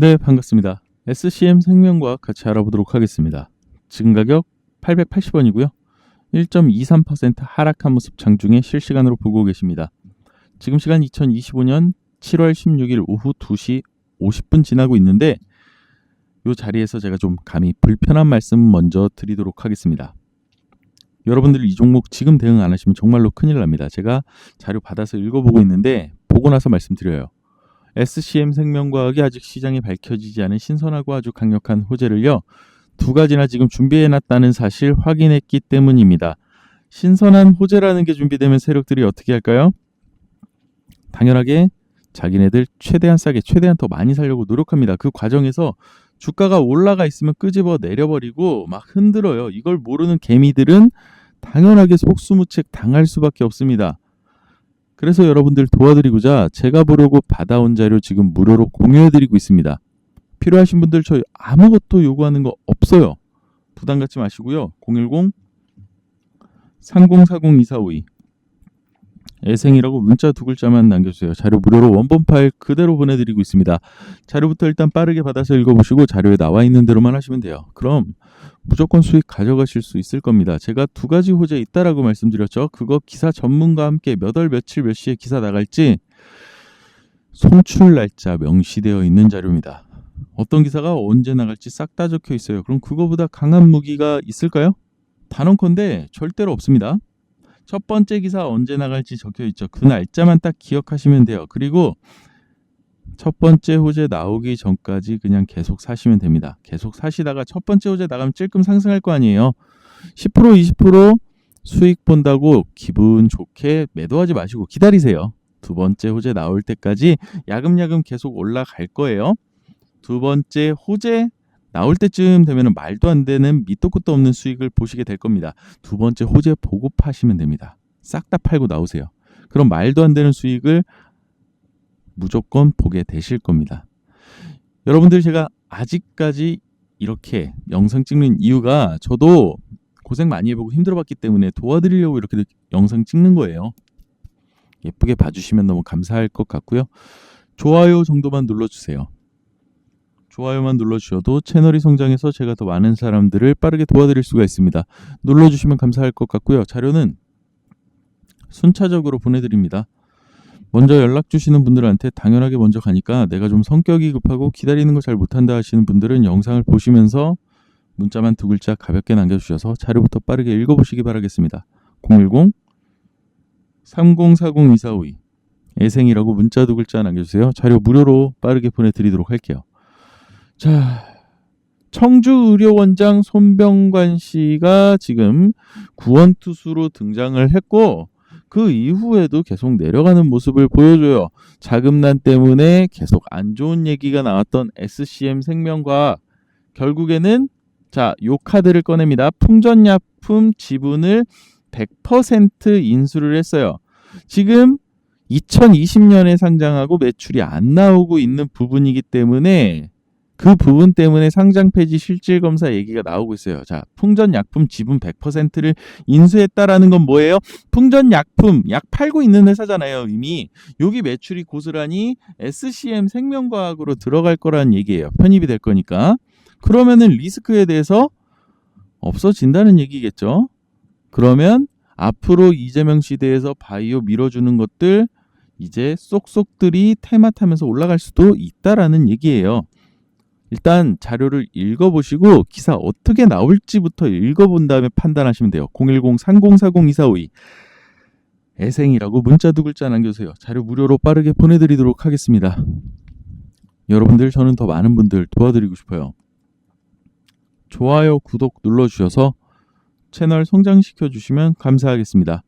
네, 반갑습니다. SCM 생명과학 같이 알아보도록 하겠습니다. 지금 가격 880원이고요. 1.23% 하락한 모습 장중에 실시간으로 보고 계십니다. 지금 시간 2025년 7월 16일 오후 2시 50분 지나고 있는데 이 자리에서 제가 좀 감히 불편한 말씀 먼저 드리도록 하겠습니다. 여러분들 이 종목 지금 대응 안 하시면 정말로 큰일 납니다. 제가 자료 받아서 읽어보고 있는데 보고 나서 말씀드려요. SCM 생명과학이 아직 시장에 밝혀지지 않은 신선하고 아주 강력한 호재를요. 두 가지나 지금 준비해놨다는 사실 확인했기 때문입니다. 신선한 호재라는 게 준비되면 세력들이 어떻게 할까요? 당연하게 자기네들 최대한 싸게 최대한 더 많이 살려고 노력합니다. 그 과정에서 주가가 올라가 있으면 끄집어 내려버리고 막 흔들어요. 이걸 모르는 개미들은 당연하게 속수무책 당할 수밖에 없습니다. 그래서 여러분들 도와드리고자 제가 보려고 받아온 자료 지금 무료로 공유해드리고 있습니다. 필요하신 분들 저희 아무것도 요구하는 거 없어요. 부담 갖지 마시고요. 010 3040 2452 애생이라고 문자 두 글자만 남겨주세요. 자료 무료로 원본 파일 그대로 보내드리고 있습니다. 자료부터 일단 빠르게 받아서 읽어보시고 자료에 나와 있는 대로만 하시면 돼요. 그럼 무조건 수익 가져가실 수 있을 겁니다. 제가 두 가지 호재 있다라고 말씀드렸죠. 그거 기사 전문가와 함께 몇 월 며칠 몇 시에 기사 나갈지 송출 날짜 명시되어 있는 자료입니다. 어떤 기사가 언제 나갈지 싹 다 적혀 있어요. 그럼 그거보다 강한 무기가 있을까요? 단언컨대 절대로 없습니다. 첫 번째 기사 언제 나갈지 적혀 있죠. 그 날짜만 딱 기억하시면 돼요. 그리고 첫 번째 호재 나오기 전까지 그냥 계속 사시면 됩니다. 계속 사시다가 첫 번째 호재 나가면 찔끔 상승할 거 아니에요. 10% 20% 수익 본다고 기분 좋게 매도하지 마시고 기다리세요. 두 번째 호재 나올 때까지 야금야금 계속 올라갈 거예요. 두 번째 호재 나올 때쯤 되면 말도 안 되는 밑도 끝도 없는 수익을 보시게 될 겁니다. 두 번째 호재 보고 파시면 됩니다. 싹 다 팔고 나오세요. 그럼 말도 안 되는 수익을 무조건 보게 되실 겁니다. 여러분들 제가 아직까지 이렇게 영상 찍는 이유가 저도 고생 많이 해보고 힘들어봤기 때문에 도와드리려고 이렇게 영상 찍는 거예요. 예쁘게 봐주시면 너무 감사할 것 같고요. 좋아요 정도만 눌러주세요. 좋아요만 눌러주셔도 채널이 성장해서 제가 더 많은 사람들을 빠르게 도와드릴 수가 있습니다. 눌러주시면 감사할 것 같고요. 자료는 순차적으로 보내드립니다. 먼저 연락 주시는 분들한테 당연하게 먼저 가니까 내가 좀 성격이 급하고 기다리는 거 잘 못한다 하시는 분들은 영상을 보시면서 문자만 두 글자 가볍게 남겨주셔서 자료부터 빠르게 읽어보시기 바라겠습니다. 010 3040 2452 애생이라고 문자 두 글자 남겨주세요. 자료 무료로 빠르게 보내드리도록 할게요. 자, 청주 의료원장 손병관 씨가 지금 구원투수로 등장을 했고 그 이후에도 계속 내려가는 모습을 보여줘요. 자금난 때문에 계속 안 좋은 얘기가 나왔던 SCM 생명과 결국에는 자, 요 카드를 꺼냅니다. 풍전약품 지분을 100% 인수를 했어요. 지금 2020년에 상장하고 매출이 안 나오고 있는 부분이기 때문에 그 부분 때문에 상장 폐지 실질 검사 얘기가 나오고 있어요. 자, 풍전 약품 지분 100%를 인수했다라는 건 뭐예요? 풍전 약품 약 팔고 있는 회사잖아요, 이미. 여기 매출이 고스란히 SCM 생명과학으로 들어갈 거라는 얘기예요. 편입이 될 거니까. 그러면은 리스크에 대해서 없어진다는 얘기겠죠. 그러면 앞으로 이재명 시대에서 바이오 밀어주는 것들 이제 쏙쏙들이 테마 타면서 올라갈 수도 있다라는 얘기예요. 일단 자료를 읽어보시고 기사 어떻게 나올지부터 읽어본 다음에 판단하시면 돼요. 010-3040-2452 애생이라고 문자 두 글자 남겨주세요. 자료 무료로 빠르게 보내드리도록 하겠습니다. 여러분들 저는 더 많은 분들 도와드리고 싶어요. 좋아요, 구독 눌러주셔서 채널 성장시켜 주시면 감사하겠습니다.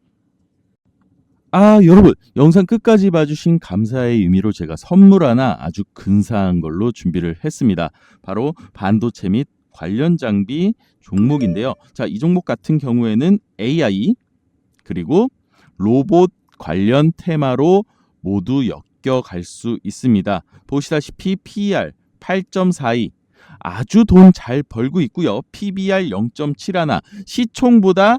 아, 여러분, 영상 끝까지 봐주신 감사의 의미로 제가 선물 하나 아주 근사한 걸로 준비를 했습니다. 바로 반도체 및 관련 장비 종목인데요. 자, 이 종목 같은 경우에는 AI 그리고 로봇 관련 테마로 모두 엮여갈 수 있습니다. 보시다시피 PER 8.42 아주 돈 잘 벌고 있고요. PBR 0.71 시총보다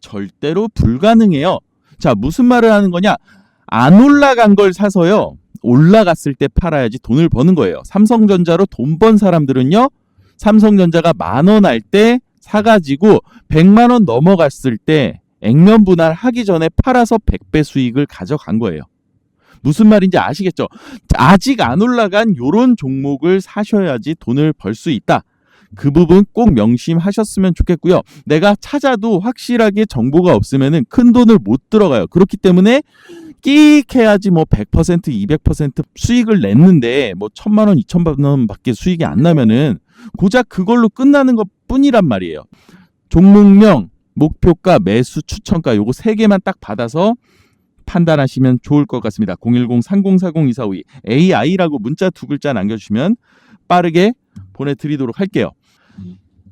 절대로 불가능해요. 자, 무슨 말을 하는 거냐? 안 올라간 걸 사서요. 올라갔을 때 팔아야지 돈을 버는 거예요. 삼성전자로 돈 번 사람들은요. 삼성전자가 만 원 할 때 사가지고 100만 원 넘어갔을 때 액면 분할 하기 전에 팔아서 100배 수익을 가져간 거예요. 무슨 말인지 아시겠죠? 아직 안 올라간 요런 종목을 사셔야지 돈을 벌 수 있다. 그 부분 꼭 명심하셨으면 좋겠고요. 내가 찾아도 확실하게 정보가 없으면은 큰 돈을 못 들어가요. 그렇기 때문에 끼익 해야지 뭐 100% 200% 수익을 냈는데 뭐 천만 원, 이천만 원밖에 수익이 안 나면은 고작 그걸로 끝나는 것 뿐이란 말이에요. 종목명, 목표가, 매수, 추천가 요거 세 개만 딱 받아서 판단하시면 좋을 것 같습니다. 010-3040-2452 AI라고 문자 두 글자 남겨주시면 빠르게 보내드리도록 할게요.